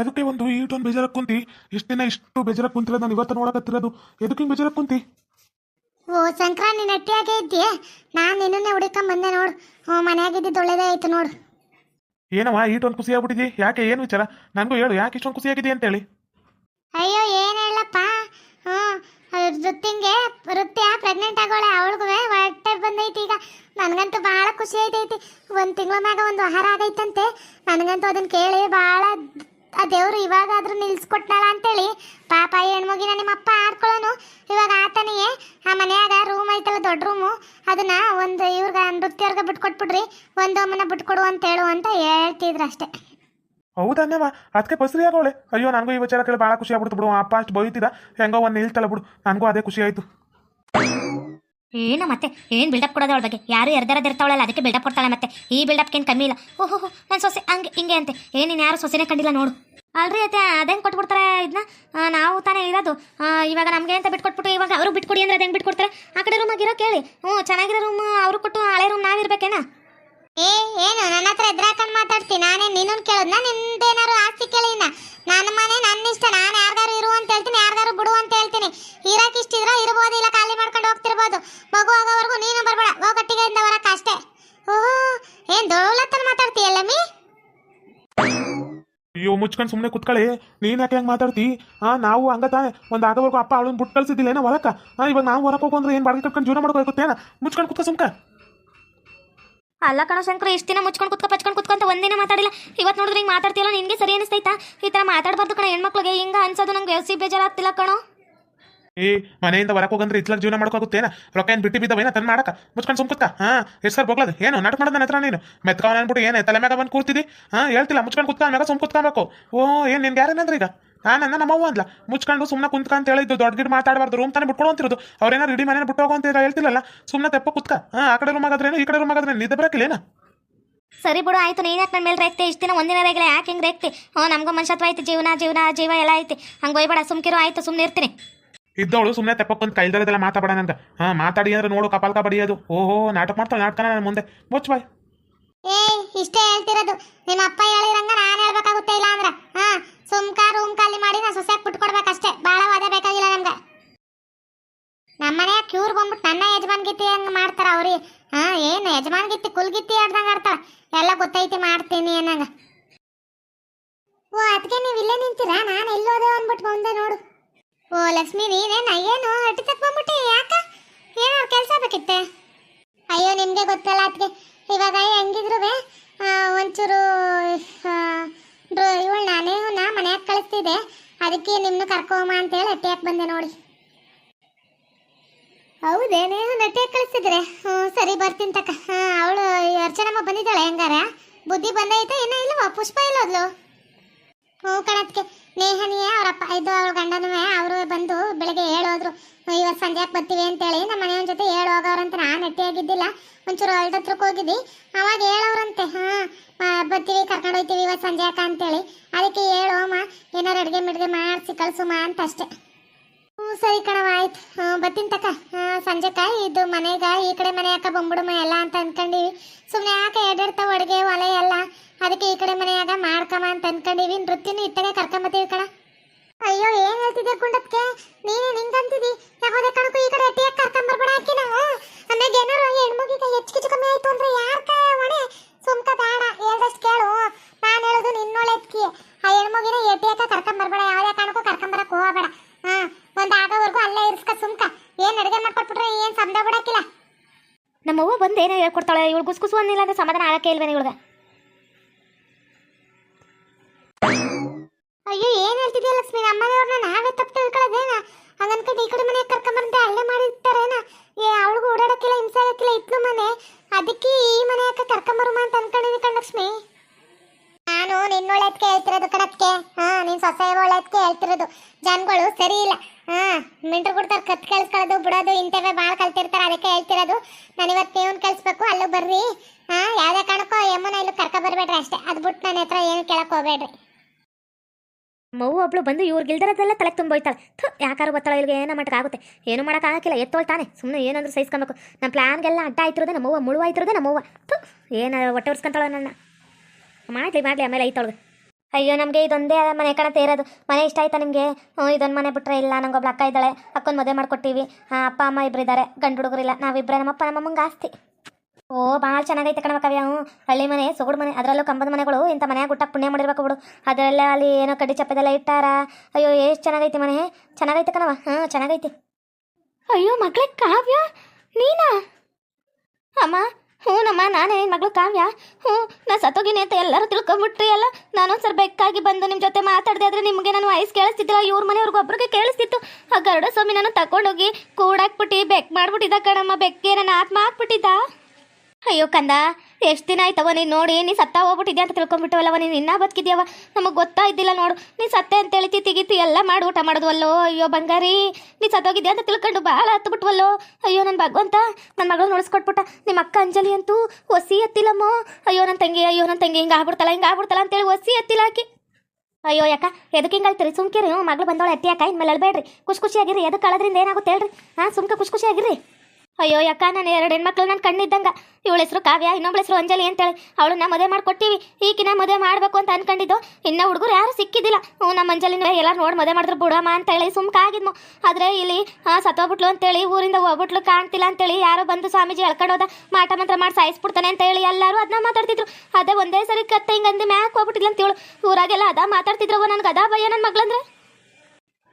ಎದಕ್ಕೆ ಒಂದು ಈಟೊಂದು ಬೇಜಾರ ಕುಂತಿ? ಇಷ್ಟು ದಿನ ಇಷ್ಟು ಬೇಜಾರ ಕುಂತಿರೋದು ನಾನು ಇವತ್ತು ನೋಡಕತ್ತಿರೋದು. ಎದಕ್ಕೆ ಹಿಂಗೆ ಬೇಜಾರಾಗಿ ಕುಂತಿ? ಓ ಸಂಕ್ರಾಂತಿ ನಟ್ಟಿಯಾಗೆ ಇದ್ದೀಯ ನಾನು ನಿನ್ನನ್ನೇ ಹುಡುಕೊಂಡ್ ಬಂದೆ ನೋಡು. ಹ್ಞೂ ಮನೆಯಾಗಿದ್ದು ಒಳ್ಳೇದೇ ಆಯ್ತು ನೋಡು. ಏನವ್ವ ಈಟೊಂದು ಖುಷಿ ಆಗ್ಬಿಟ್ಟಿದ್ದಿ? ಯಾಕೆ ಏನು ವಿಚಾರ? ನನಗೂ ಹೇಳು ಯಾಕೆ ಇಷ್ಟೊಂದು ಖುಷಿ ಆಗಿದೆ ಅಂತೇಳಿ? ಅಯ್ಯೋ ಏನು ವೃತ್ತಿಂಗೆ ವೃತ್ತಿಯ ಪ್ರೆಗ್ನೆಂಟ್ ಆಗೋಳೆ, ಅವಳಿಗೂ ಹೊಟ್ಟೆ ಬಂದೈತಿ ಈಗ. ನನಗಂತೂ ಭಾಳ ಖುಷಿ ಐತೈತಿ. ಒಂದು ತಿಂಗಳ ಮ್ಯಾಗ ಒಂದು ಆಹಾರ ಆಗೈತಂತೆ. ನನಗಂತೂ ಅದನ್ನ ಕೇಳಿ ಭಾಳ ಆ ದೇವ್ರು ಇವಾಗಾದ್ರೂ ನಿಲ್ಸ್ಕೊಟ್ನಾಳ ಅಂತೇಳಿ ಪಾಪ ಈ ಹೆಣ್ಮಗಿನ ನಿಮ್ಮ ಅಪ್ಪ ಆಡ್ಕೊಳ್ಳೋನು ಇವಾಗ ಆತನಿಗೆ ಆ ಮನೆಯಾಗ ರೂಮ್ ಐತಲ್ಲ, ದೊಡ್ಡ ರೂಮು ಅದನ್ನ ಒಂದು ಇವ್ರಿಗೆ ನೃತ್ಯವ್ರಿಗೆ ಬಿಟ್ಕೊಟ್ಬಿಡ್ರಿ ಒಂದು ಅಮ್ಮನ ಬಿಟ್ಕೊಡು ಅಂತ ಹೇಳು ಅಂತ ಹೇಳ್ತಿದ್ರು ಅಷ್ಟೇ. ಹೌದನ್ಯವ ಅದಕ್ಕೆ ಬಸ್ರಿ ಆಗೋಳೆ. ಅಯ್ಯೋ, ನನಗೂ ಈ ವಿಚಾರ ಕೇಳಿ ಭಾಳ ಖುಷಿ ಆಗ್ಬಿಡ್ತು ಬಿಡು. ಅಪ್ಪ ಅಷ್ಟು ಬೈತಿದ. ಹೆಂಗೋ ಒಂದು ನಿಲ್ತಲ್ಲ ಬಿಡು. ನನಗೂ ಅದೇ ಖುಷಿ ಆಯಿತು. ಏನ ಮತ್ತೆ? ಏನ್ ಬಿಲ್ಡಪ್ ಕೊಡೋದು ಅವಳ ಬಗ್ಗೆ? ಯಾರು ಎರ್ದಾರದ ಇರ್ತಾವಳಲ್ಲ, ಅದಕ್ಕೆ ಬಿಲ್ಡಪ್ ಕೊಡ್ತಾಳೆ ಮತ್ತೆ. ಈ ಬಿಲ್ಡಪ್ ಏನು ಕಮ್ಮಿ ಇಲ್ಲ. ಓಹೋ ನನ್ನ ಸೊಸೆ ಹಂಗೆ, ಹಿಂಗೆ ಅಂತೆ. ಏನೇನು ನೀನು ಯಾರು ಸೊಸೆನೇ ಕಂಡಿಲ್ಲ ನೋಡು. ಅಲ್ರಿ ಅತ್ತೆ, ಅದೇನು ಕೊಟ್ಬಿಡ್ತಾರೆ ಇದನ್ನ ನಾವು ತಾನೇ ಇರೋದು. ಇವಾಗ ನಮಗೆ ಅಂತ ಬಿಟ್ಕೊಟ್ಬಿಟ್ಟು ಇವಾಗ ಅವರು ಬಿಟ್ಕೊಡಿ ಅಂದ್ರೆ ಅದೇನು ಬಿಟ್ಕೊಡ್ತಾರೆ? ಆ ಕಡೆ ರೂಮ್ ಇರೋ ಕೇಳಿ. ಹ್ಞೂ ಚೆನ್ನಾಗಿರೋ ರೂಮ್ ಅವರು ಕೊಟ್ಟು ಹಳೆ ರೂಮ್ ನಾವಿರ್ಬೇಕೇನಾ? ಏ, ಏನು? ನನ್ನ ಹತ್ರ ಎದ್ರಾಕಂಡ್ ಮಾತಾಡ್ತೀನಿ ನಾನೇ ನಿನ್ನನ್ ಕೇಳದ್ನ ನಿಂದೇನಾರು ಆಸ್ತಿ ಕೇಳಿನ ನನ್ನ ಮನೆ ನನ್ನ ಇಷ್ಟ. ನಾನು ಯಾರ್ಗಾರು ಇರು ಅಂತ ಹೇಳ್ತೀನಿ ಯಾರ್ಗಾರು ಬಿಡು ಅಂತ ಹೇಳ್ತೀನಿ. ಇರಕ್ ಇಷ್ಟಿದ್ರ ಇರ್ಬೋದು, ಇಲ್ಲ ಖಾಲಿ ಮಾಡ್ಕೊಂಡು ಹೋಗ್ತಿರ್ಬೋದು. ಮಗು ಆಗೋವರೆಗೂ ನೀನು ಬರ್ಬೇಡ. ಹೋಗ ಕಟ್ಟಿಗೆಯಿಂದ ಬರಕ್ ಅಷ್ಟೇ. ಓಹೋ, ಏನ್ ದೊಳತನ ಮಾತಾಡ್ತೀಯಲ್ಲ ಮೀ ಅಯ್ಯೋ, ಮುಚ್ಕೊಂಡು ಸುಮ್ಮನೆ ಕುತ್ಕೊಳ್ಳಿ ನೀನು ಯಾಕೆ ಹೆಂಗೆ ಮಾತಾಡ್ತಿ? ಹಾ ನಾವು ಹಂಗ ತಾನೆ. ಒಂದು ಆಗೋವರೆಗೂ ಅಪ್ಪ, ಅವಳನ್ನ ಬಿಟ್ಟು ಕಳ್ಸಿದ್ದಿಲ್ಲ ಏನೋ ಹೊಲಕ್ಕ ಇವಾಗ ನಾವು ಹೊರಕ್ಕೆ ಹೋಗಂದ್ರೆ ಏನು ಬಾಡಿಗೆ ಕಟ್ಕೊಂಡು ಜೀವನ ಮಾಡ್ಕೋಗುತ್ತೇನ ಮುಚ್ಕೊಂಡು ಕುತ್ಕ ಸುಮ್ಕ. ಅಲ್ಲ ಕಣ ಶಂಕರ, ಇಷ್ಟು ದಿನ ಮುಚ್ಕೊಂಡು ಕುತ್ಕೊ, ಪಚ್ಕೊಂಡು ಕುತ್ಕೊಂತ ಒಂದಿನ ಮಾತಾಡಿಲ್ಲ. ಇವತ್ತು ನೋಡಿದ್ರೆ ಹಿಂಗೆ ಮಾತಾಡ್ತಿಲ್ಲ ನಿನಗೆ ಸರಿ ಅನಿಸ್ತೈತಾ? ಈ ಥರ ಮಾತಾಡಬಾರ್ದು ಕಣ ಹೆಣ್ಮಕ್ಳಿಗೆ, ಹಿಂಗೆ ಅನ್ಸೋದು ನಂಗೆ ವ್ಯವಸ್ಥೆ ಬೇಜಾರಾಗ್ತಿಲ್ಲ ಕಣೋ. ಏ, ಮನೆಯಿಂದ ಹೊರಕ್ಕೆ ಹೋಗಂದ್ರೆ ಇತ್ಲಾಗ ಜೀವನ ಮಾಡ್ಕೋಗುತ್ತೇನ ರೊಕ್ಕ ಏನು ಬಿಟ್ಟು ಬಿದ್ದವೇನ ತನ್ನ ಮಾಡಕ? ಮುಚ್ಕೊಂಡು ಸುಮ್ಕುತ್ತ ಹಾಂ ಸರ್ ಬೋಗ್ಲದು? ಏನು, ನಾಟಕ ಮಾಡೋದು ನನ್ನ ಹತ್ರ ನೀನು? ಮೆತ್ಕವನ ಅನ್ಬಿಟ್ಟು ಏನು, ತಲೆ ಮ್ಯಾಗ ಬಂದು ಕೂರ್ತಿದ್ದಿ ಹಾಂ, ಹೇಳ್ತಿಲ್ಲ, ಮುಚ್ಕೊಂಡು ಕುತ್ಕೊಂಡ್ ಮ್ಯಾಗ ಸುಮ್ ಓ, ಏನು, ನಿನ್ಗೆ ಯಾರೇನಂದ್ರೆ ಈಗ ನಾನು ನಮ್ಮವ್ವ ಅಂದ್ಲ ಮುಚ್ಕೊಂಡು ಸುಮ್ಮನೆ ಕುಂತ್ಕಂತ ಹೇಳಿದ್ದು ದೊಡ್ಡ ಗಿಡ ಮಾತಾಡಬಾರ್ದು ರೂಮ್ ತಾನೇ ಬಿಟ್ಕೊಂಡು ಅಂತಿರೋದು. ಅವ್ರೇನಾರು ಇಡೀ ಮನೆ ಬಿಟ್ಟು ಹೋಗೋ ಅಂತ ಹೇಳ್ತಿಲ್ಲಲ್ಲ ಸುಮ್ಮನೆ ತೆಪ್ಪ ಕುತ್ಕ. ಹಾಂ ಆ ಕಡೆ ರೂಮ್ ಆಗಾದ್ರೇನು ಈ ಕಡೆ ರೂಮ್ ಆಗಾದ್ರೆ ನಿದ್ದೆ ಬರಕಿಲ್ಲೇನ ಸರಿ ಬಿಡು ಆಯ್ತು ನೀನು ಯಾಕೆ ನನ್ನ ಮೇಲೆ ರೇಗ್ತಿ ಇಷ್ಟು ದಿನ ಒಂದಿನ ರೇಗಲೇ ಯಾಕೆ ಹಿಂಗ್ ರೇಗ್ತಿ ಹ್ಞೂ ನಮಗೂ ಮನುಷ್ಯತ್ವ ಆಯ್ತು ಜೀವನ ಜೀವನ ಜೀವ ಎಲ್ಲ ಐತಿ. ಹಂಗೆ ಹೋಯ್ಬೇಡ ಸುಮ್ಕಿರೋ ಆಯ್ತು ಸುಮ್ಮನೆ ಇರ್ತೀನಿ. ಇದ್ದವಳು ಸುಮ್ಮನೆ ತೆಪ್ಪಕ್ಕೊಂದು ಕೈಲ್ದರದೆಲ್ಲ ಮಾತಾಡೋಣ ಅಂತ ಹಾ ಮಾತಾಡಿ ಅಂದ್ರೆ ನೋಡು ಕಪಾಲ್ಕ ಬಡಿಯೋದು ಓಹೋ ನಾಟಕ ಮಾಡ್ತಾಳೆ ನಾಟಕನ ನಾನು ಮುಂದೆ. ಮುಚ್ಚ ಬಾಯ್. ಏ, ಇಷ್ಟೇ ಹೇಳ್ತಿರೋದು. ನಿಮ್ಮ ಅಪ್ಪ ಹೇಳಿರಂಗ ನಾನು ಹೇಳ್ಬೇಕಾಗುತ್ತೆ ಇಲ್ಲ ಅಂದ್ರ ಹಾ ಸುಮ್ಕ ರೂಮ್ ಖಾಲಿ ಮಾಡಿ ನಾ ಸೊಸೆಗೆ ಬಿಟ್ಕೊಡ್ಬೇಕಷ್ಟೇ. ಭಾಳ ವಾದ ಬೇಕಾಗಿಲ್ಲ ನಮ್ಗೆ. ನಮ್ಮನೆ ಕ್ಯೂರ್ ಬಂದ್ಬಿಟ್ಟು ನನ್ನ ಯಜಮಾನ್ಗಿತ್ತಿ ಹಂಗ ಮಾಡ್ತಾರ ಅವ್ರಿ? ಹಾ, ಏನು ಯಜಮಾನ್ಗಿತ್ತಿ ಕುಲ್ಗಿತ್ತಿ ಆಡ್ದಂಗ ಆಡ್ತಾರ ಎಲ್ಲ ಗೊತ್ತೈತಿ ಮಾಡ್ತೀನಿ ಅನ್ನಂಗ. ಓ ಅದಕ್ಕೆ ನೀವು ಇಲ್ಲೇ ನಿಂತೀರಾ? ನಾನು ಎಲ್ಲೋದೆ ಅಂದ್ಬಿಟ್ಟು ಬಂದೆ ನೋಡು. ಓ, ಲಕ್ಷ್ಮಿ, ನೀನೇನ? ಏನು? ಅಟ್ಟಿ ತಕ್ಕೊಂಬಿಟ್ಟಿ ಯಾಕ? ಏನೋ ಕೆಲಸ ಬೇಕಿತ್ತೆ? ಅಯ್ಯೋ, ನಿಮಗೆ ಗೊತ್ತಲ್ಲ ಅದಕ್ಕೆ ಇವಾಗ ಹೆಂಗಿದ್ರು ಒಂಚೂರು ಇವಳು ನಾನೇ ನಾ ಮನ್ಯಾಗ ಕಳಿಸ್ತಿದ್ದೆ. ಅದಕ್ಕೆ ನಿಮ್ಮನ್ನು ಕರ್ಕೊಮ್ಮ ಅಂತೇಳಿ ಹಾಕಿ ಬಂದೆ ನೋಡಿ. ಹೌದೇನೇ ನಟ್ಟಿಯಾಗಿ ಕಳಿಸ್ತಿದ್ರೆ ಹ್ಞೂ, ಸರಿ, ಬರ್ತೀನಿ ತಕ್ಕ ಅವಳು ಅರ್ಚನಮ್ಮ ಬಂದಿದ್ದಾಳೆ ಹೆಂಗಾರ? ಬುದ್ಧಿ ಬಂದೈತೆ, ಇನ್ನೂ ಇಲ್ಲವಾ ಪುಷ್ಪ ಇಲ್ಲೋದ್ಲು ಹ್ಞೂ ಕಣಕ್ಕೆ ನೇಹನಿಯೇ ಅವ್ರ ಅಪ್ಪ, ಇದು ಅವ್ರ ಗಂಡನೂ ಅವರು ಬಂದು ಬೆಳಗ್ಗೆ ಹೇಳೋದ್ರು ಇವತ್ತು ಸಂಜೆಗೆ ಬರ್ತೀವಿ? ಅಂತೇಳಿ, ನಮ್ಮ ಮನೆಯ ಜೊತೆ ಹೇಳಿ ಹೋಗೋರಂತ ನಾನು ನೆಟ್ಟಿಯಾಗಿದ್ದಿಲ್ಲ. ಒಂಚೂರು ಹೊಲ್ದ ಹತ್ರಕ್ಕೆ ಹೋಗಿದ್ವಿ. ಅವಾಗ ಹೇಳೋರಂತೆ ಹಾಂ ಬರ್ತೀವಿ, ಕರ್ಕೊಂಡು ಹೋಗ್ತೀವಿ ಇವತ್ತು ಸಂಜೆಕ ಅಂತೇಳಿ. ಅದಕ್ಕೆ ಹೇಳು, ಅಮ್ಮ, ಏನಾರು ಅಡುಗೆ ಮಿಡ್ಗೆ ಮಾಡಿಸಿ ಕಳ್ಸುಮ ಅಂತ ಅಷ್ಟೇ ಹ್ಞೂ, ಸರಿ ಕಣವ ಆಯ್ತು. ಬರ್ತೀನಿ ತಕ್ಕ ಸಂಜೆಕ ಇದು ಮನೆಗ, ಈ ಕಡೆ ಮನೆ ಯಾಕೆ ಬಂಬಿಡಮ್ಮ ಎಲ್ಲ ಅಂತ ಅಂದ್ಕೊಂಡಿವಿ ಸುಮ್ಮನೆ ಯಾಕೆ ಎಡಿರ್ತಾವ ಅಡುಗೆ ಒಲೆ ಎಲ್ಲ ಅದಕ್ಕೆ ಈ ಕಡೆ ಮನೆಯಾಗ ಮಾಡ್ಕಮ ಅಂತ ಅನ್ಕೊಂಡಿವಿ. ನೃತ್ಯನು ಇತ್ತಾಗ ಕರ್ಕೊಂಬತ್ತೀವಿ ಕಣ. ಅಯ್ಯೋ ಏನ್ ಹೇಳ್ತಿದ್ದೆ ಕುಂಡಕ್ಕೆ ನೀನು ನಿಂಗಂತಿದಿ? ಯಾವುದೇ ಕಣಕ್ಕೂ ಈ ಕಡೆ ಅಟ್ಟಿಯಾಗಿ ಕರ್ಕೊಂಬರ್ಬೇಡ ಹಾಕಿ ನಾವು. ಆಮೇಲೆ ಏನಾರು ಹೆಣ್ಮಗಿಗೆ ಹೆಚ್ಚು ಕಿಚ್ಚು ಕಮ್ಮಿ ಆಯ್ತು ಅಂದ್ರೆ ಯಾರ್ಕ ಹೊಣೆ? ಸುಮ್ಕ ಬೇಡ ಹೇಳ್ದಷ್ಟು ಕೇಳು. ನಾನು ಹೇಳೋದು ನಿನ್ನೊಳೆದ್ಕಿ. ಆ ಹೆಣ್ಮಗಿನ ಎಟ್ಟಿಯಾಕ ಕರ್ಕೊಂಬರ್ಬೇಡ ಯಾವುದೇ ಕಾರಣಕ್ಕೂ ಕರ್ಕೊಂಬರಕ್ ಹೋಗಬೇಡ. ಹಾ ಒಂದ್ ಆಗೋವರೆಗೂ ಅಲ್ಲೇ ಇರ್ಸ್ಕ ಸುಮ್ಕ. ಏನ್ ಅಡುಗೆ ಮಾಡ್ಕೊಟ್ಬಿಟ್ರೆ ಏನ್ ಸಂದ ಬಿಡಕ್ಕಿಲ್ಲ ನಮ್ಮವ್ವ ಬಂದು ಏನೋ ಹೇಳ್ಕೊಡ್ತಾಳೆ ಇವಳು ಗುಸ್ಗುಸು ಅನ್ನಿಲ್ಲ ಅಂದ್ರೆ ಸಮಾಧಾನ ಆಗಕ್ಕೆ ಇಲ್ವೇನೆ ಇವಳಿಗೆ? ಅಯ್ಯೋ, ಏನ್ ಹೇಳ್ತಿದ್ಯಾ ಲಕ್ಷ್ಮಿ? ನಮ್ಮನೆಯವ್ರನ್ನ ನಾವೇ ತಪ್ಪು ತಿಳ್ಕೊಳ್ಳೋದೇನ ಹಂಗನ್ಕೊಂಡು ಈ ಕಡೆ ಮನೆ ಕರ್ಕೊಂಬಂದೆ ಅಲ್ಲೇ ಮಾಡಿರ್ತಾರೇನ ಏ, ಅವಳಿಗೂ ಓಡಾಡಕ್ಕಿಲ್ಲ ಹಿಂಸೆ ಆಗಕ್ಕಿಲ್ಲ ಇಟ್ಲು ಮನೆ. ಅದಕ್ಕೆ ಈ ಮನೆ ಯಾಕೆ ಕರ್ಕೊಂಬರುಮ ಅಂತ ಅನ್ಕೊಂಡಿದ್ದೀನಿ ಕಣ್ ಲಕ್ಷ್ಮಿ. ನಾನು ನಿನ್ನೊಳ್ಳೆದ್ಕೆ ಹೇಳ್ತಿರೋದು ಕಣಕ್ಕೆ. ಹಾ ನಿನ್ ಸೊಸೆ ಒಳ್ಳೆದ್ಕೆ ಹೇಳ್ತಿರೋದು. ಜನಗಳು ಸರಿ ಇಲ್ಲ. ಹಾ, ಮಿಂಟ್ರು ಕೊಡ್ತಾರೆ, ಕತ್ ಕಳ್ಸ್ಕೊಳ್ಳೋದು, ಬಿಡೋದು, ಇಂಥವೇ ಭಾಳ ಕಲ್ತಿರ್ತಾರೆ, ಅದಕ್ಕೆ ಹೇಳ್ತಿರೋದು. ನಾನು ಇವತ್ತು ನೀವನ್ ಕಳಿಸ್ಬೇಕು, ಅಲ್ಲೂ ಬರ್ರಿ. ಹಾ, ಯಾವ್ದೇ ಕಾರಣಕ್ಕೋ ಯಮ್ಮನ ಇಲ್ಲೂ ಕರ್ಕೊ ಬರ್ಬೇಡ್ರಿ ಅಷ್ಟೇ. ಅದು ಬಿಟ್ಟು ನನ್ನ ಹತ್ರ ಏನು ಕೇಳಕ್ ಹೋಗ್ಬೇಡ್ರಿ. ಮಗು ಒಬ್ಳು ಬಂದು ಇವ್ರು ಗಿಲ್ದಿರೋದೆಲ್ಲ ತಲೆ ತುಂಬೋಯ್ತಾಳೆ ಥು ಯಾಕಾರು ಗೊತ್ತಾಳೆ ಇಲ್ಲಿಗೆ ಏನೋ ಆಗುತ್ತೆ ಏನು ಮಾಡೋಕ್ಕಾಗಕ್ಕಿಲ್ಲ, ಎತ್ತೋಳ್ತಾನೆ. ಸುಮ್ಮನೆ ಏನಂದ್ರೆ ಸಹಿಸ್ಕೊಬೇಕು. ನಮ್ಮ ಪ್ಲಾನ್ಗೆಲ್ಲ ಅಡ್ಡ ಆಯ್ತಿರೋದೆ ನಮ್ಮವ್ವ ಮುಳುವಾಯ್ತಿರೋದೆ ನಮ್ಮವ್ವ. ಥು, ಏನು ಹೊಟ್ಟೆ ಉರ್ಸ್ಕೊಂತಾಳ ನನ್ನ. ಮಾಡಲಿ ಮಾಡಲಿ, ಆಮೇಲೆ ಐತೊಳಗೆ ಅಯ್ಯೋ, ನಮಗೆ ಇದೊಂದೇ ಮನೆ ಕಣತೆ ಇರೋದು. ಮನೆ ಇಷ್ಟ ಆಯ್ತಾ ನಿಮಗೆ? ಹ್ಞೂ ಇದೊಂದು ಮನೆ ಬಿಟ್ಟರೆ ಇಲ್ಲ. ನಂಗೆ ಒಬ್ಳು ಅಕ್ಕ ಇದ್ದಾಳೆ. ಅಕ್ಕನ ಮದುವೆ ಮಾಡಿಕೊಟ್ಟಿವಿ. ಅಪ್ಪ, ಅಮ್ಮ ಇಬ್ಬರಿದ್ದಾರೆ ಗಂಡು ಹುಡುಗರಿಲ್ಲ ನಾವಿಬ್ಬರೇ ನಮ್ಮಪ್ಪ, ನಮ್ಮಮ್ಮಂಗೆ ಆಸ್ತಿ. ಓ ಭಾಳ ಚೆನ್ನಾಗೈತೆ ಕಣವ ಕಾವ್ಯ ಹಳ್ಳಿ ಮನೆ, ಸೊಗಡು ಮನೆ, ಅದರಲ್ಲೂ ಕಂಬದ ಮನೆಗಳು, ಇಂಥ ಮನೆಯಾಗ ಗುಟ್ಟ ಪುಣ್ಯ ಮಾಡಿರ್ಬೇಕು ಬಿಡು. ಅದರಲ್ಲೇ ಅಲ್ಲಿ ಏನೋ ಕಡ್ಡಿ ಚಪ್ಪದೆಲ್ಲ ಇಟ್ಟಾರ. ಅಯ್ಯೋ, ಎಷ್ಟು ಚೆನ್ನಾಗೈತೆ ಮನೆ. ಚೆನ್ನಾಗೈತೆ ಕಣವ ಹಾಂ ಚೆನ್ನಾಗೈತೆ. ಅಯ್ಯೋ, ಮಗಳೇ ಕಾವ್ಯ, ನೀನಾ? ಅಮ್ಮ ಹ್ಞೂನಮ್ಮ ನಾನೇ ಮಗಳು ಕಾವ್ಯ. ಹ್ಞೂ, ನಾ ಸತ್ತೋಗಿನಿ ಅಂತ ಎಲ್ಲರೂ ತಿಳ್ಕೊಂಬಿಟ್ರಿ ಅಲ್ಲ? ನಾನೊಂದ್ಸಲ ಬೆಕ್ಕಾಗಿ ಬಂದು ನಿಮ್ಮ ಜೊತೆ ಮಾತಾಡಿದೆ ಆದರೆ ನಿಮಗೆ ನಾನು ವಾಯ್ಸ್ ಕೇಳಿಸ್ತಿದ್ದಿಲ್ಲ, ಇವ್ರ ಮನೆಯವ್ರಿಗೆ ಒಬ್ರಿಗೆ ಕೇಳಿಸ್ತಿತ್ತು. ಆ ಗರುಡ ಸ್ವಾಮಿ ನಾನು ತಗೊಂಡೋಗಿ ಕೂಡಾಕ್ಬಿಟ್ಟು, ಬೆಕ್ ಮಾಡ್ಬಿಟ್ಟಿದ್ದ ಕಣಮ್ಮ ಬೆಕ್ಕೆ ನಾನು ಆತ್ಮ ಹಾಕ್ಬಿಟ್ಟಿದ್ದ. ಅಯ್ಯೋ ಕಂದ, ಎಷ್ಟು ದಿನ ಆಯ್ತವ ನೀನು ನೋಡಿ, ನೀ ಸತ್ತ ಹೋಗ್ಬಿಟ್ಟಿದ್ಯಾ ಅಂತ ತಿಳ್ಕೊಂಬಿಟ್ಟವಲ್ಲವ ನೀನು ಇನ್ನೂ ಬದುಕಿದ್ಯವ ನಮಗೆ ಗೊತ್ತಾ ಇದ್ದಿಲ್ಲ ನೋಡು. ನೀ ಸತ್ತೆ ಅಂತ ಹೇಳಿ ತಿಗಿತಿ ಎಲ್ಲ ಮಾಡಿ ಊಟ ಮಾಡೋದ್ವಲ್ಲೋ? ಅಯ್ಯೋ ಬಂಗಾರಿ, ನೀ ಸತ್ತೋಗಿದ್ಯಾ ಅಂತ ತಿಳ್ಕೊಂಡು ಭಾಳ ಹತ್ಬಿಟ್ವಲ್ಲೋ? ಅಯ್ಯೋ ನನ್ನ ಭಗವಂತ ನನ್ನ ಮಗಳು ನೋಡಿಸ್ಕೊಟ್ಬಿಟ್ಟ. ನಿಮ್ಮ ಅಕ್ಕ ಅಂಜಲಿ ಅಂತೂ ಒಸಿ ಎತ್ತಿಲ್ಲಮ್ಮೋ. ಅಯ್ಯೋ ನನ್ನ ತಂಗಿ, ಅಯ್ಯೋ ನನ್ನ ತಂಗಿ, ಹಿಂಗೆ ಆಗ್ಬಿಡ್ತಲ್ಲ ಹಿಂಗೆ ಆಗ್ಬಿಡ್ತಲ್ಲ ಅಂತೇಳಿ ಒಸಿ ಎತ್ತಿಲ್ಲ ಹಾಕಿ ಅಯ್ಯೋ ಯಾಕ ಎದಕ್ಕೆ ಹಿಂಗೆ ಅಳ್ತೀರಿ? ಸುಮ್ಕಿರಿ ಮಗಳು ಬಂದವಳು ಎತ್ತಿ ಯಾಕ ಇನ್ಮೇಲೆ ಅಳ್ಬೇಡ್ರಿ. ಖುಷಿ ಖುಷಿಯಾಗಿರಿ ಎದಕ್ಕೆ ಕಳದ್ರಿಂದ ಏನಾಗುತ್ತೆ ಹೇಳ್ರಿ? ಹಾಂ, ಸುಮ್ಕ ಖುಷಿ ಖುಷಿಯಾಗಿರಿ ಅಯ್ಯೋ, ಯಾಕ? ನಾನು ಎರಡು ಹೆಣ್ಮಕ್ಳು ನನ್ನ ಕಣ್ಣಿದ್ದಂಗ. ಇವಳ ಹೆಸರು ಕಾವ್ಯ, ಇನ್ನೊಬ್ಳ ಹೆಸರು ಅಂಜಲಿ ಅಂತೇಳಿ ಅವಳನ್ನ ಮದುವೆ ಮಾಡ್ಕೊಟ್ಟಿವಿ. ಈಗಿನ ಮದುವೆ ಮಾಡಬೇಕು ಅಂತ ಅನ್ಕೊಂಡಿದ್ದು. ಇನ್ನ ಹುಡುಗರು ಯಾರು ಸಿಕ್ಕಿದ್ದಿಲ್ಲ. ಹ್ಞೂ, ನಮ್ಮ ಅಂಜಲಿನ ಎಲ್ಲ ನೋಡಿ ಮದುವೆ ಮಾಡಿದ್ರು ಬಿಡಮ್ಮ ಅಂತೇಳಿ ಸುಮ್ಕ ಆಗಿದ್ಮು ಆದರೆ ಇಲ್ಲಿ ಸತ್ತೋಗ್ಬಿಟ್ಲು ಅಂತೇಳಿ, ಊರಿಂದ ಹೋಗ್ಬಿಟ್ಲು ಕಾಣ್ತಿಲ್ಲ ಅಂತೇಳಿ ಯಾರೋ ಬಂದು ಸ್ವಾಮೀಜಿ ಎಳ್ಕೊಂಡೋದ ಮಾಟ ಮಂತ್ರ ಮಾಡಿ ಸಾಯಿಸ್ಬಿಡ್ತಾನೆ ಅಂತ ಹೇಳಿ ಎಲ್ಲರೂ ಅದನ್ನ ಮಾತಾಡ್ತಿದ್ರು. ಅದೇ ಒಂದೇ ಸರಿ ಕತ್ತೆ ಹಿಂಗಂದು ಮ್ಯಾಕ್ ಹೋಗ್ಬಿಟ್ಟಿಲ್ಲ ಅಂತೇಳು ಊರಾಗೆಲ್ಲ ಅದ ಮಾತಾಡ್ತಿದ್ರವ ನನಗೆ? ಅದಾ ಭಯ ನನ್ನ ಮಗಳಂದ್ರೆ?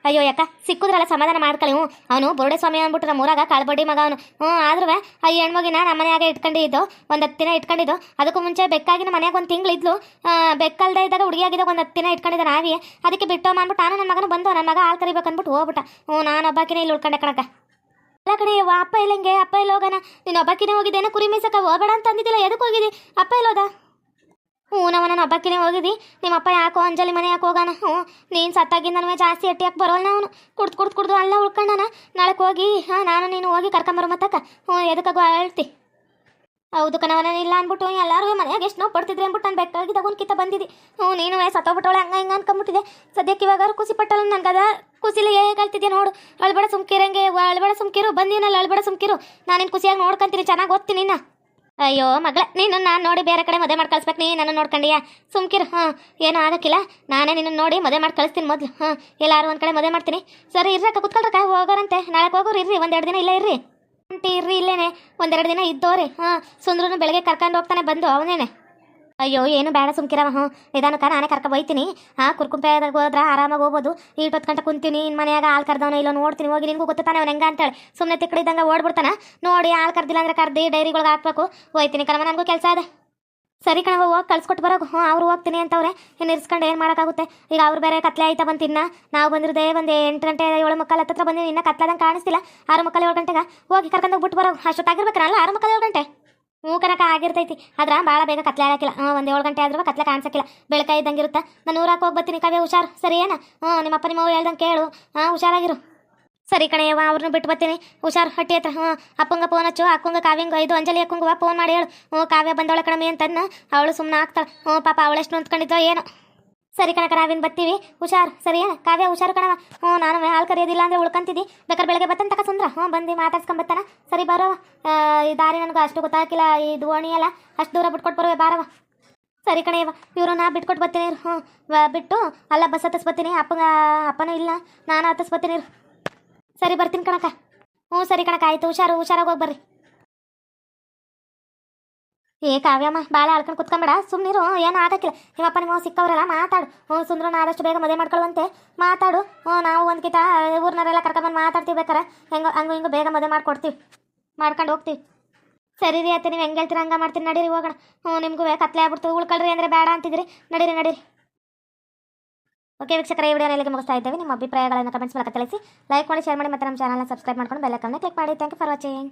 ಅಯ್ಯೋ ಯಾಕ? ಸಿಕ್ಕಿದ್ರಲ್ಲ ಸಮಾಧಾನ ಮಾಡ್ಕೊಳ್ಳಿ ಹ್ಞೂ. ಅವನು ಬೋರ್ಡೆ ಸ್ವಾಮಿ ಅಂದ್ಬಿಟ್ಟು ನಮ್ಮ ಊರಾಗ ಕಾಳ್ಬಡ್ಡಿ ಮಗ ಅವನು. ಹ್ಞೂ, ಆದ್ರೂ ಆ ಹೆಣ್ಮಗಿನ ನಮ್ಮ ಮನೆಯಾಗ ಇಟ್ಕೊಂಡಿದ್ದು, ಒಂದು ಹತ್ತು ದಿನ ಇಟ್ಕೊಂಡಿದ್ದು. ಅದಕ್ಕೂ ಮುಂಚೆ ಬೆಕ್ಕಾಗಿ ನಮ್ಮ ಮನ್ಯಾಗ ಒಂದು ತಿಂಗಳಿದ್ಲು ಬೆಕ್ಕಲ್ದೇ ಇದ್ದಾಗ ಹುಡುಗಿಯಾಗಿದ್ದಾಗ ಒಂದು ಹತ್ತು ದಿನ ಇಟ್ಕೊಂಡಿದ್ದ ನಾವಿ. ಅದಕ್ಕೆ ಬಿಟ್ಟು ಅಂದ್ಬಿಟ್ಟು ನಾನು ನನ್ನ ಮಗನ ಬಂದು ನನ್ನ ಮಗ ಹಾಲು ಕರಿಬೇಕು ಅಂದ್ಬಿಟ್ಟು ಹೋಗ್ಬಿಟ್ಟ. ಹ್ಞೂ, ನಾನು ಒಬ್ಬಾಕಿನೇ ಇಲ್ಲಿ ಉಳ್ಕೊಂಡೆ ಕಣಕ ಎಲ್ಲ ಕಡೆ ಅಪ್ಪ ಇಲ್ಲಂಗೆ ಅಪ್ಪ ಇಲ್ಲ ಹೋಗೋಣ ನೀನು ಒಬ್ಬಾಕಿನೇ ಹೋಗಿದ್ದೇನೆ? ಕುರಿ ಮೀಸಕ್ಕೆ ಹೋಗಬೇಡ ಅಂತ ಅಂದಿದ್ದಿಲ್ಲ ಎದಕ್ಕೆ ಹೋಗಿದ್ದಿ ಅಪ್ಪ ಇಲ್ಲೋದ ಹ್ಞೂ, ನಾವು ನನ್ನ ಹಬ್ಬಕ್ಕಿನೇ ಹೋಗಿದ್ದಿ ನಿಮ್ಮಪ್ಪ ಯಾಕೋ ಅಂಜಲಿ ಮನೆ ಯಾಕೆ ಹೋಗೋಣ ಹ್ಞೂ, ನೀನು ಸತ್ತಾಗಿಂದ ನನಗೆ ಜಾಸ್ತಿ ಎಟ್ಟಿ ಬರೋಲ್ಲ ಅವನು? ಕುಡ್ದು ಕುಡ್ದು ಕುಡ್ದು ಅಲ್ಲ ಉಳ್ಕೊಂಡಾನ? ನಾಳೆ ಹೋಗಿ, ಹಾಂ, ನಾನು ನೀನು ಹೋಗಿ ಕರ್ಕೊಂಬರೋ ಮತ್ತಕ್ಕ. ಹ್ಞೂ ಎದಕ್ಕಾಗೋ ಹೇಳ್ತಿ? ಹೌದು ಕಣವನ ಇಲ್ಲ ಅಂದ್ಬಿಟ್ಟು ಎಲ್ಲರೂ ಮನೆಯಾಗ ಎಷ್ಟು ನೋವು ಪಡ್ತಿದ್ರೆ ಅಂದ್ಬಿಟ್ಟು ನಾನು ಬೆಕ್ಕಾಗಿ ಒಂದು ಕಿತ್ತ ಬಂದಿದ್ದಿ. ಹ್ಞೂ, ನೀನು ಸತ್ತೋಗ್ಬಿಟ್ಟವಳೆ, ಹಂಗ ಹಿಂಗೆ ಅನ್ಕೊಂಬಿಟ್ಟಿದೆ. ಸದ್ಯಕ್ಕೆ ಇವಾಗ ಖುಷಿ ಪಟ್ಟಲ್ಲ ನನಗದ ಖುಷಿಲಿ ಹೇಗೆ ಹೇಳ್ತಿದ್ದೆ ನೋಡು. ಅಳ್ಬೇಡ ಸುಮ್ಕಿರಂಗೆ, ಅಳ್ಬೇಡ ಸುಮ್ಕಿರು, ಬಂದಿನಲ್ಲ ಅಳ್ಬೇಡ ಸುಮ್ಕಿರು. ನಾನೇನು ಖುಷಿಯಾಗಿ ನೋಡ್ಕೊಂತೀನಿ, ಚೆನ್ನಾಗಿ ಓದ್ತೀನಿ ಇನ್ನ. ಅಯ್ಯೋ ಮಗಳ, ನೀನು ನಾನು ನೋಡಿ ಬೇರೆ ಕಡೆ ಮದುವೆ ಮಾಡಿ ಕಳಿಸ್ಬೇಕು, ನೀ ನನ್ನ ನೋಡ್ಕೊಂಡಿಯಾ? ಸುಮ್ಕಿರು, ಹಾಂ, ಏನೂ ಆಗೋಕ್ಕಿಲ್ಲ. ನಾನೇ ನಿನ್ನ ನೋಡಿ ಮದುವೆ ಮಾಡಿ ಕಳಿಸ್ತೀನಿ ಮೊದಲು, ಹಾಂ, ಎಲ್ಲಾರು ಒಂದು ಕಡೆ ಮದುವೆ ಮಾಡ್ತೀನಿ. ಸರಿ, ಇರ್ರಕ್ಕ ಕುತ್ಕೊಳ್ರಕ್ಕ ಹೋಗೋರಂತೆ. ನಾಳೆ ಹೋಗೋರು ಇರ್ರಿ ಒಂದೆರಡು ದಿನ ಇಲ್ಲ ಇರ್ರಿ. ಅಂಟಿ ಇರ್ರಿ ಇಲ್ಲೇನೆ ಒಂದೆರಡು ದಿನ ಇದ್ದೋರಿ, ಹಾಂ ಸುಂದ್ರೂ ಬೆಳಗ್ಗೆ ಕರ್ಕೊಂಡು ಹೋಗ್ತಾನೆ, ಬಂದು ಅವನೇನೆ. ಅಯ್ಯೋ, ಏನು ಬೇಡ ಸುಮ್ಕಿರವ ಹ್ಞೂ ನಿಧಾನಕ್ಕ, ನಾನೇ ಕರ್ಕ ಬೈತೀನಿ ಹಾಂ ಕುರ್ಕುಂಪೆದಾಗ ಹೋದ್ರೆ ಆರಾಮಾಗಿ ಹೋಗ್ಬೋದು. ಇಪ್ಪತ್ತು ಗಂಟೆ ಕುಂತೀನಿ ಇನ್ನು ಮನೆಯಾಗ ಹಾಲು ಕರ್ದವನ ಇಲ್ಲ ನೋಡ್ತೀನಿ, ಹೋಗಿ ನಿನಗೂ ಗೊತ್ತಾನೆ ಅವ್ನು ಹೆಂಗ ಅಂತೇಳಿ. ಸುಮ್ಮನೆ ತಿಕ್ಕಡಿದ್ದಂಗೆ ಓಡ್ಬಿಡ್ತಾನೆ. ನೋಡಿ ಹಾಲು ಕರ್ದಿಲ್ಲ ಅಂದ್ರೆ ಕರ್ದು ಡೈರಿಗಳಿಗೆ ಹಾಕ್ಬೇಕು. ಹೋಯ್ತೀನಿ ಕಣವ ನನಗೂ ಕೆಲಸ ಇದೆ. ಸರಿ ಕಣವ ಹೋಗಿ ಕಳ್ಸ್ಕೊಟ್ಟು ಬರೋಕು ಹ್ಞೂ ಅವ್ರು ಹೋಗ್ತೀನಿ ಅಂತವ್ರೆ. ಇನ್ನು ಇರ್ಸ್ಕೊಂಡು ಏನು ಮಾಡೋಕ್ಕಾಗುತ್ತೆ? ಈಗ ಅವ್ರು ಬೇರೆ ಕತ್ಲೆ ಆಯ್ತಾ ಬಂತಿನ್ನ ನಾವು ಬಂದಿರೋದೇ ಒಂದು ಎಂಟು ಗಂಟೆ, ಏಳು ಮುಕ್ಕಾಲು ಹತ್ತತ್ರ ಬಂದಿನಿ. ಇನ್ನೂ ಕತ್ಲಾದಂಗೆ ಕಾಣಿಸ್ತಿಲ್ಲ. ಆರು ಮುಕ್ಕಾಲು ಏಳು ಗಂಟೆಗೆ ಹೋಗಿ ಕರ್ಕೊಂಡೋಗಿ ಬಿಟ್ಟು ಬರೋ ಅಷ್ಟೊತ್ತಾಗಿರ್ಬೇಕಲ್ಲ, ಆರು ಮಕ್ಕಳು ಏಳು ಗಂಟೆ? ಹ್ಞೂ ಕನಕ ಆಗಿರ್ತೈತಿ. ಆದ್ರೆ ಭಾಳ ಬೇಗ ಕತ್ಲೆ ಆಗಕ್ಕಿಲ್ಲ ಹ್ಞೂ ಒಂದು ಏಳು ಗಂಟೆ ಆದ್ರೂ ಕತ್ಲೆ ಕಾಣಿಸಕ್ಕಿಲ್ಲ ಬೆಳಕಾಯಿ ಇದ್ದಂಗೆ ಇರುತ್ತೆ ನಾನು ಊರಕ್ಕೆ ಹೋಗಿ ಬರ್ತೀನಿ ಕವ್ಯ, ಹುಷಾರು. ಸರಿ ಏನ? ಹ್ಞೂ ನಿಮ್ಮಪ್ಪ ನಿಮ್ಮ ಅವ್ವ ಹೇಳ್ದಂಗೆ ಕೇಳು. ಹಾಂ ಹುಷಾರಾಗಿರು. ಸರಿ ಕಣಯ್ಯವ್ವ ಅವ್ರನ್ನ ಬಿಟ್ಟು ಬರ್ತೀನಿ. ಹುಷಾರು, ಹಟ್ಟಿ ಹತ್ರ. ಹ್ಞೂ ಅಪ್ಪಂಗ ಫೋನ್ ಹಚ್ಚು. ಅಕ್ಕಂಗೆ ಕಾವ್ಯಂಗ ಇದು ಅಂಜಲಿ ಅಕ್ಕಂಗುವ ಫೋನ್ ಮಾಡಿ ಹೇಳು. ಹ್ಞೂ ಕಾವ್ಯ ಬಂದವಳ ಕಣಮಿ ಅಂತನ್ನ. ಅವಳು ಸುಮ್ಮನೆ ಆಗ್ತಾಳೆ. ಹ್ಞೂ ಪಾಪ, ಅವಳೆಷ್ಟು ನೋಂದ್ಕೊಂಡಿದ್ದೋ ಏನೋ. ಸರಿ ಕಣಕ ನಾವಿನ್ ಬರ್ತೀವಿ ಹುಷಾರು, ಸರಿ ಕಾವ್ಯ, ಹುಷಾರು ಕಣವ. ಹ್ಞೂ, ನಾನು ಹಾಲು ಕರೆಯೋದಿಲ್ಲ ಅಂದ್ರೆ ಉಳ್ಕೊಂತಿದ್ದಿ. ಬೇಕಾದ್ರೆ ಬೆಳಗ್ಗೆ ಬತ್ತಂತ ಸುಂದ್ರ. ಹ್ಞೂ, ಬಂದು ಮಾತಾಡ್ಸ್ಕೊಂಬತ್ತಾನ ಸರಿ ಬರೋ ಈ ದಾರಿ ನನಗೆ ಅಷ್ಟು ಗೊತ್ತಾಗಿಲ್ಲ ಈ ದೋಣಿ ಎಲ್ಲ. ಅಷ್ಟು ದೂರ ಬಿಟ್ಕೊಟ್ಟು ಬರುವೆ ಬಾರವ ಸರಿ ಕಣಯ್ಯವ ಇವರು ನಾ ಬಿಟ್ಕೊಟ್ಟು ಬರ್ತೀನಿ. ಹ್ಞೂ ಬಿಟ್ಟು ಅಲ್ಲ ಬಸ್ ಹತ್ತಿಸ್ಬತ್ತೀನಿ. ಅಪ್ಪನ ಅಪ್ಪನೂ ಇಲ್ಲ, ನಾನು ಹತ್ತಿಸ್ಬತ್ತೀನಿ. ಸರಿ ಬರ್ತೀನಿ ಕಣಕ ಹ್ಞೂ, ಸರಿ ಕಣಕ ಆಯಿತು. ಹುಷಾರು, ಹುಷಾರಾಗಿ ಹೋಗಿ ಬರ್ರಿ. ಏ, ಕಾವ್ಯಮ್ಮ ಭಾಳ ಆಡ್ಕೊಂಡು ಕುತ್ಕೊಂಬೇಡ. ಸುಮ್ಮನಿರು ಏನು ಆಗಕ್ಕಿಲ್ಲ. ನಿಮ್ಮಪ್ಪ ನಿಮ್ಮ ಸಿಕ್ಕವರೆಲ್ಲ, ಮಾತಾಡು. ಹ್ಞೂ, ಸುಂದ್ರನ ಆದಷ್ಟು ಬೇಗ ಮದುವೆ ಮಾಡ್ಕೊಳ್ಳುವಂತೆ. ಮಾತಾಡು. ಹ್ಞೂ, ನಾವು ಒಂದು ಕಿತ, ಊರ್ನವರೆಲ್ಲ ಕರ್ಕೊಂಬಂದು ಮಾತಾಡ್ತೀವಿ ಬೇಕಾರೆ. ಹೆಂಗೆ, ಹಂಗು ಹಿಂಗೆ ಬೇಗ ಮದುವೆ ಮಾಡ್ಕೊಡ್ತೀವಿ. ಮಾಡ್ಕೊಂಡು ಹೋಗ್ತೀವಿ. ಸರಿ ರೀ ಅತ್ತೆ, ನೀವು ಹೆಂಗೆ ಹೇಳ್ತೀರ ಹಂಗೆ ಮಾಡ್ತೀನಿ ನಡೀರಿ ಹೋಗೋಣ. ಹ್ಞೂ, ನಿಮಗೂ ಕತ್ಲೆ ಆಗ್ಬಿಡ್ತು. ಉಳ್ಕೊಳ್ರಿ ಅಂದರೆ ಬೇಡ ಅಂತಿದ್ರಿ. ನಡೀರಿ ನಡೀರಿ. ಓಕೆ, ವೀಕ್ಷಕರ, ಈ ವಿಡಿಯೋನ ಇಲ್ಲಿಗೆ ಮುಗಿಸ್ತಾ ಇದ್ದೇವೆ. ನಿಮ್ಮ ಅಭಿಪ್ರಾಯಗಳನ್ನು ಕಮೆಂಟ್ಸ್ ಮೂಲಕ ತಿಳಿಸಿ ಲೈಕ್ ಮಾಡಿ ಶೇರ್ ಮಾಡಿ, ಮತ್ತು ನಮ್ಮ ಚಾನಲ್ನ ಸಬ್ಸ್ಕ್ರೈಬ್ ಮಾಡ್ಕೊಂಡು ಬೆಲ್ಲಕ್ಕನ್ನು ಕ್ಲಿಕ್ ಮಾಡಿ. Thank you for watching